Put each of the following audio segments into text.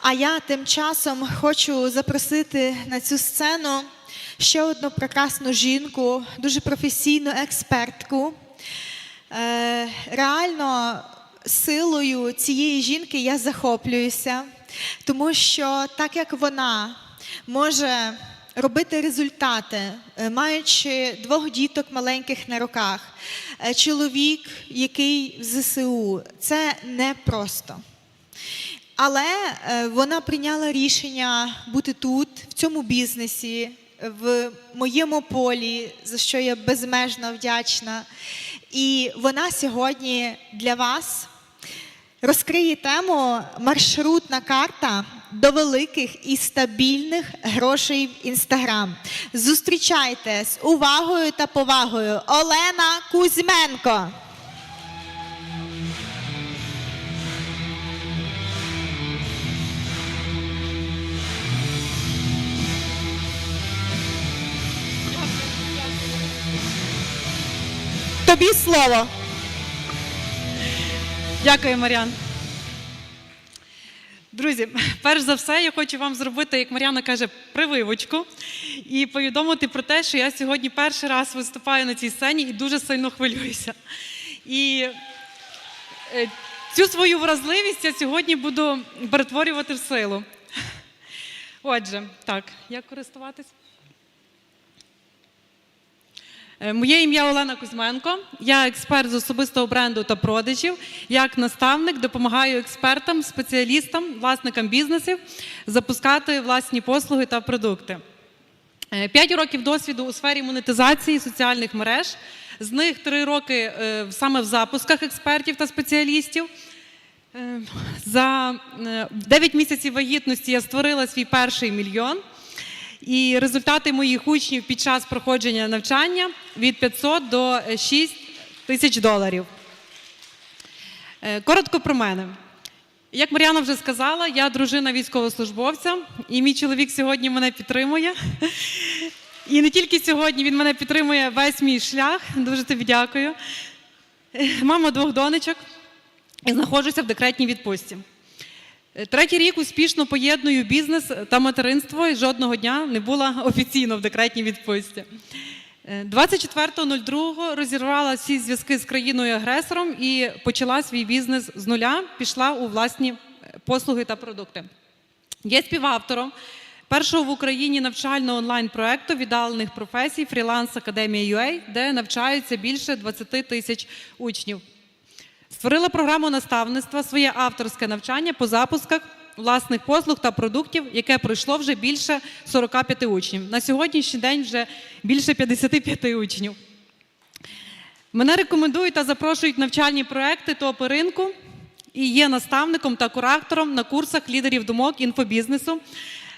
А я тим часом хочу запросити на цю сцену ще одну прекрасну жінку, дуже професійну експертку. Е, реально силою цієї жінки я захоплююся, тому що так як вона може робити результати, е, маючи двох діток маленьких на руках, е, чоловік, який в ЗСУ, це непросто. Але е, вона прийняла рішення бути тут, в цьому бізнесі, в моєму полі, за що я безмежно вдячна. І вона сьогодні для вас розкриє тему маршрутна карта до великих і стабільних грошей в інстаграм. Зустрічайте з увагою та повагою Олена Кузьменко. Тобі слово. Дякую, Мар'ян. Друзі, перш за все, я хочу вам зробити, як Мар'яна каже, прививочку і повідомити про те, що я сьогодні перший раз виступаю на цій сцені і дуже сильно хвилююся. І е, цю свою вразливість я сьогодні буду перетворювати в силу. Отже, так, як користуватись? Е, Моє ім'я Олена Кузьменко. Я експерт з особистого бренду та продажів. Як наставник допомагаю експертам, спеціалістам, власникам бізнесів запускати власні послуги та продукти. Е, П'ять років досвіду у сфері монетизації соціальних мереж. З них три роки е, саме в запусках експертів та спеціалістів. За 9 місяців вагітності я створила свій перший мільйон. І результати моїх учнів під час проходження навчання від 500 до 6 тисяч доларів. Е, Коротко про мене. Як Мар'яна вже сказала, я дружина військовослужбовця, і мій чоловік сьогодні мене підтримує. І не тільки сьогодні він мене підтримує весь мій шлях. Дуже тобі дякую. Е, Мама двох донечок і знаходжуся в декретній відпустці. Е, Третій рік успішно поєдную бізнес та материнство і жодного дня не була офіційно в декретній відпустці. Е, 24.02 розірвала всі зв'язки з країною-агресором і почала свій бізнес з нуля, пішла у власні е, послуги та продукти. Є співавтором першого в Україні навчального онлайн-проекту віддалених професій Фріланс Академія UA, де навчаються більше 20 тисяч учнів. Створила програму наставництва, своє авторське навчання по запусках власних послуг та продуктів, яке пройшло вже більше 45 учнів. На сьогоднішній день вже більше 55 учнів. Мене рекомендують та запрошують навчальні проекти топи ринку і є наставником та куратором на курсах лідерів думок інфобізнесу.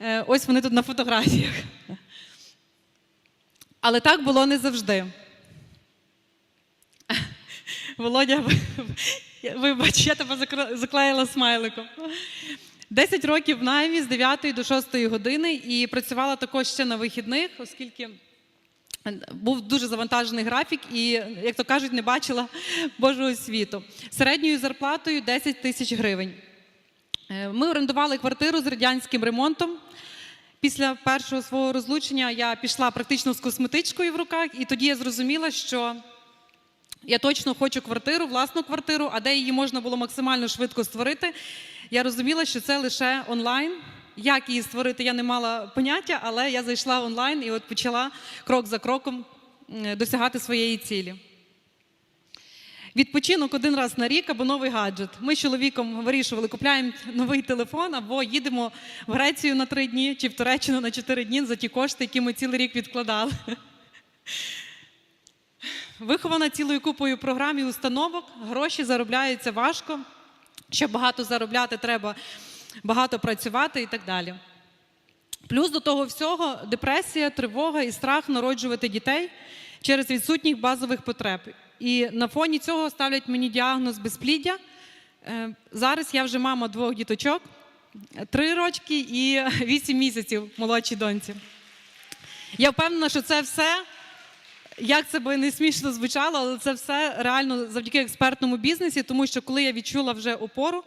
Е, Ось вони тут на фотографіях. Але так було не завжди. Володя, вибач, я тебе заклеїла смайликом. 10 років в наймі з 9 до 6 години і працювала також ще на вихідних, оскільки був дуже завантажений графік і, як то кажуть, не бачила Божого світу. Середньою зарплатою 10 тисяч гривень. Е, Ми орендували квартиру з радянським ремонтом. Після першого свого розлучення я пішла практично з косметичкою в руках, і тоді я зрозуміла, що я точно хочу квартиру, власну квартиру, а де її можна було максимально швидко створити. Я розуміла, що це лише онлайн. Як її створити, я не мала поняття, але я зайшла онлайн і от почала крок за кроком досягати своєї цілі. Відпочинок один раз на рік або новий гаджет. Ми з чоловіком вирішували, купляємо новий телефон або їдемо в Грецію на три дні чи в Туреччину на чотири дні за ті кошти, які ми цілий рік відкладали. Вихована цілою купою програм і установок, гроші заробляються важко. Щоб багато заробляти, треба багато працювати і так далі. Плюс до того всього депресія, тривога і страх народжувати дітей через відсутніх базових потреб. І на фоні цього ставлять мені діагноз безпліддя. Е, Зараз я вже мама двох діточок, три рочки і вісім місяців молодшій доньці. Я впевнена, що це все як це би не смішно звучало, але це все реально завдяки експертному бізнесі, тому що коли я відчула вже опору,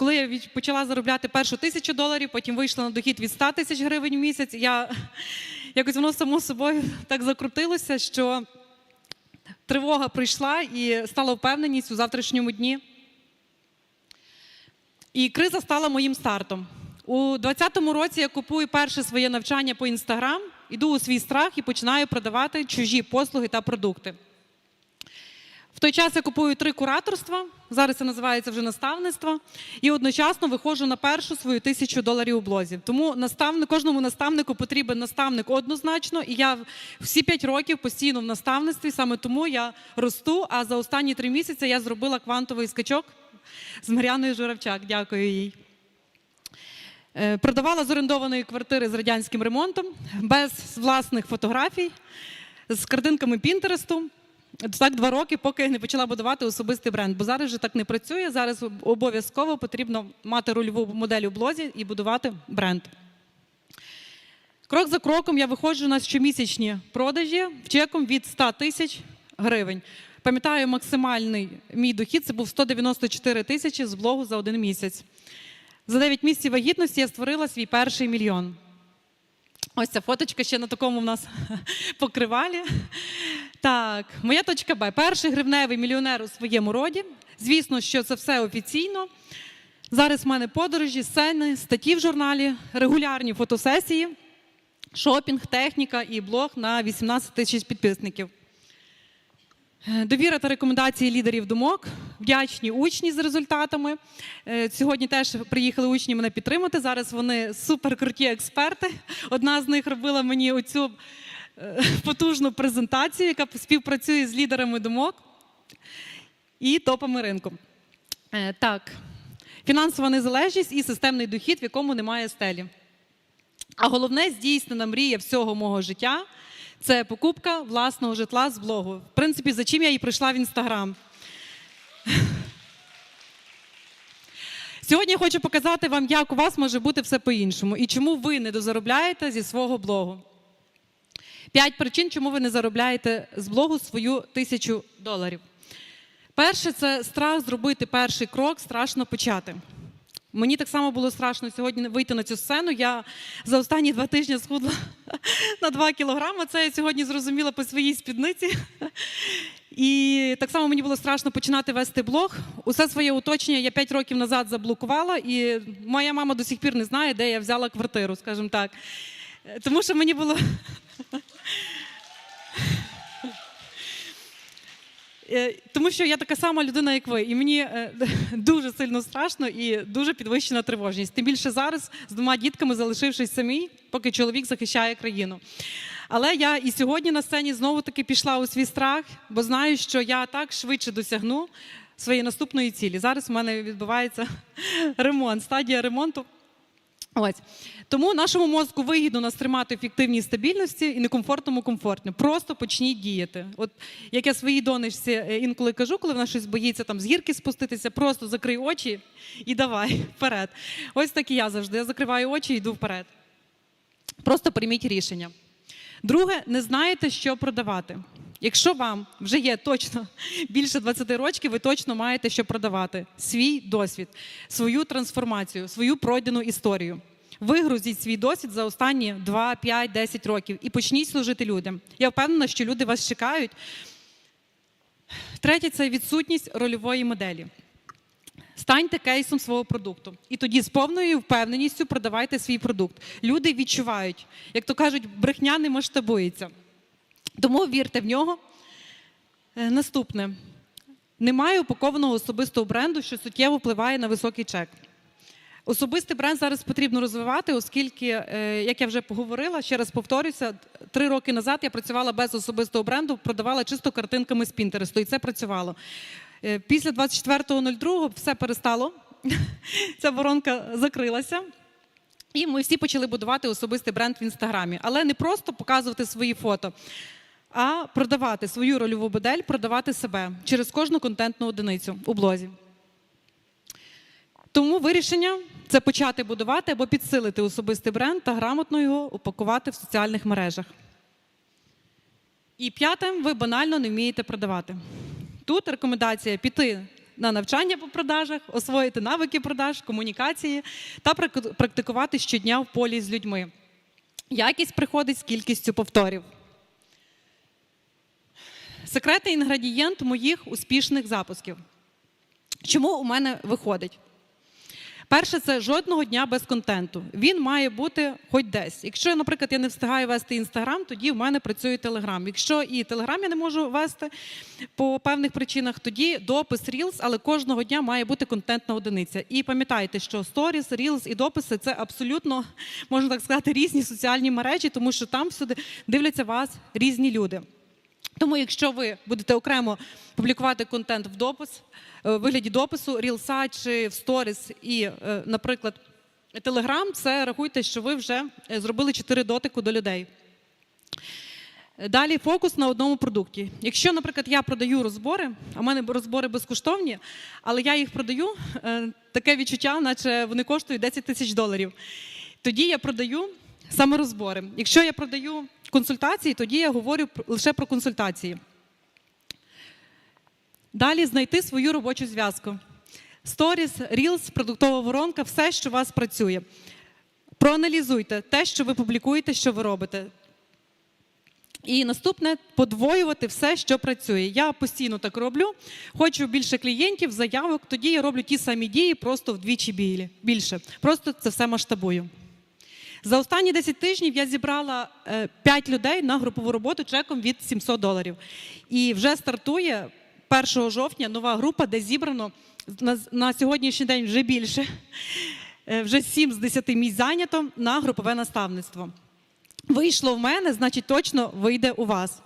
Коли я почала заробляти першу тисячу доларів, потім вийшла на дохід від 100 тисяч гривень в місяць, я якось воно само собою так закрутилося, що тривога прийшла і стала впевненість у завтрашньому дні. І криза стала моїм стартом. У 2020 році я купую перше своє навчання по інстаграм, іду у свій страх і починаю продавати чужі послуги та продукти. В той час я купую три кураторства, зараз це називається вже наставництво, і одночасно виходжу на першу свою тисячу доларів у блозі. Тому наставник, кожному наставнику потрібен наставник однозначно, і я всі п'ять років постійно в наставництві, саме тому я росту. А за останні три місяці я зробила квантовий скачок з Мар'яною Журавчак. Дякую їй. Е, Продавала з орендованої квартири з радянським ремонтом, без власних фотографій, з картинками Пінтересту. Так два роки, поки не почала будувати особистий бренд. Бо зараз вже так не працює. Зараз обов'язково потрібно мати рольову модель у блозі і будувати бренд. Крок за кроком я виходжу на щомісячні продажі в чеком від 100 тисяч гривень. Пам'ятаю, максимальний мій дохід це був 194 тисячі з блогу за один місяць. За 9 місяців вагітності я створила свій перший мільйон. Ось ця фоточка ще на такому в нас покривалі. Так, моя точка Б. Перший гривневий мільйонер у своєму роді. Звісно, що це все офіційно. Зараз в мене подорожі, сцени, статті в журналі, регулярні фотосесії, шопінг, техніка і блог на 18 тисяч підписників. Довіра та рекомендації лідерів думок, вдячні учні з результатами. Е, Сьогодні теж приїхали учні мене підтримати. Зараз вони суперкруті експерти. Одна з них робила мені оцю е, потужну презентацію, яка співпрацює з лідерами думок і топами ринку. Е, Так, фінансова незалежність і системний дохід, в якому немає стелі. А головне здійснена мрія всього мого життя це покупка власного житла з блогу. В принципі, за чим я і прийшла в інстаграм. Сьогодні я хочу показати вам, як у вас може бути все по-іншому і чому ви не дозаробляєте зі свого блогу. П'ять причин, чому ви не заробляєте з блогу свою тисячу доларів. Перше, це страх зробити перший крок, страшно почати. Мені так само було страшно сьогодні вийти на цю сцену. Я за останні два тижні схудла на 2 кілограми. Це я сьогодні зрозуміла по своїй спідниці. І так само мені було страшно починати вести блог. Усе своє уточнення я 5 років назад заблокувала, і моя мама до сих пір не знає, де я взяла квартиру, скажімо так. Тому що мені було. Е, Тому що я така сама людина, як ви, і мені е, дуже сильно страшно і дуже підвищена тривожність. Тим більше зараз з двома дітками, залишившись самій, поки чоловік захищає країну. Але я і сьогодні на сцені знову таки пішла у свій страх, бо знаю, що я так швидше досягну своєї наступної цілі. Зараз у мене відбувається ремонт, стадія ремонту. Ось тому нашому мозку вигідно нас тримати в ефективній стабільності і некомфортному комфортно. Просто почніть діяти. От як я своїй донечці е, інколи кажу, коли вона щось боїться там з гірки спуститися, просто закрий очі і давай вперед. Ось так і я завжди. Я закриваю очі і йду вперед. Просто прийміть рішення. Друге, не знаєте, що продавати. Якщо вам вже є точно більше 20 років, ви точно маєте що продавати: свій досвід, свою трансформацію, свою пройдену історію. Вигрузіть свій досвід за останні 2, 5, 10 років і почніть служити людям. Я впевнена, що люди вас чекають. Третє це відсутність рольової моделі. Станьте кейсом свого продукту. І тоді з повною впевненістю продавайте свій продукт. Люди відчувають, як то кажуть, брехня не масштабується. Тому вірте в нього. Е, Наступне. Немає упакованого особистого бренду, що суттєво впливає на високий чек. Особистий бренд зараз потрібно розвивати, оскільки, е, як я вже поговорила, ще раз повторюся, три роки назад я працювала без особистого бренду, продавала чисто картинками з Пінтересту, і це працювало. Е, Після 24.02 все перестало, ця воронка закрилася. І ми всі почали будувати особистий бренд в інстаграмі, але не просто показувати свої фото, а продавати свою рольову модель, продавати себе через кожну контентну одиницю у блозі. Тому вирішення це почати будувати або підсилити особистий бренд та грамотно його упакувати в соціальних мережах. І п'яте, ви банально не вмієте продавати. Тут рекомендація піти на навчання по продажах, освоїти навики продаж, комунікації та практикувати щодня в полі з людьми. Якість приходить з кількістю повторів. Секретний інгредієнт моїх успішних запусків. Чому у мене виходить? Перше, це жодного дня без контенту. Він має бути хоч десь. Якщо, наприклад, я не встигаю вести інстаграм, тоді в мене працює телеграм. Якщо і телеграм я не можу вести по певних причинах, тоді допис Reels, але кожного дня має бути контентна одиниця. І пам'ятайте, що Stories, Reels і дописи це абсолютно, можна так сказати, різні соціальні мережі, тому що там всюди дивляться вас різні люди. Тому, якщо ви будете окремо публікувати контент в допис, е, в вигляді допису, рілса чи в сторіс, і, е, наприклад, Телеграм, це рахуйте, що ви вже е, зробили 4 дотику до людей. Далі фокус на одному продукті. Якщо, наприклад, я продаю розбори, а в мене розбори безкоштовні, але я їх продаю, таке відчуття, наче вони коштують 10 тисяч доларів. Тоді я продаю саме розбори. Якщо я продаю консультації, тоді я говорю лише про консультації. Далі знайти свою робочу зв'язку. Сторіс, Reels, продуктова воронка, все, що у вас працює. Проаналізуйте те, що ви публікуєте, що ви робите. І наступне подвоювати все, що працює. Я постійно так роблю. Хочу більше клієнтів, заявок. Тоді я роблю ті самі дії, просто вдвічі більше. Просто це все масштабую. За останні 10 тижнів я зібрала 5 людей на групову роботу чеком від 700 доларів. І вже стартує 1 жовтня нова група, де зібрано на, на сьогоднішній день вже більше. Е, Вже 7 з 10 місць зайнято на групове наставництво. Вийшло в мене, значить точно вийде у вас.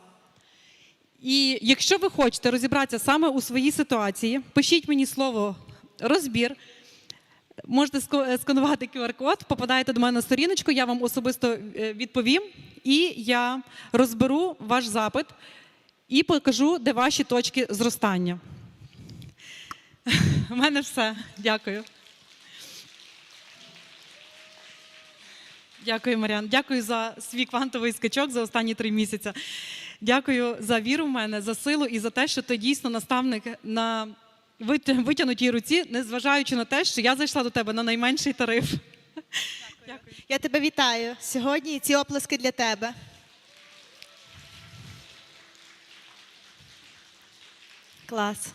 І якщо ви хочете розібратися саме у своїй ситуації, пишіть мені слово розбір. Можете е, сканувати QR-код, попадаєте до мене на сторіночку, я вам особисто е, відповім, і я розберу ваш запит і покажу, де ваші точки зростання. У мене все. Дякую. Дякую, Маріан. Дякую за свій квантовий скачок за останні три місяці. Дякую за віру в мене, за силу і за те, що ти дійсно наставник на витягнутій руці, незважаючи на те, що я зайшла до тебе на найменший тариф. Дякую. Я тебе вітаю сьогодні. і Ці оплески для тебе. Клас.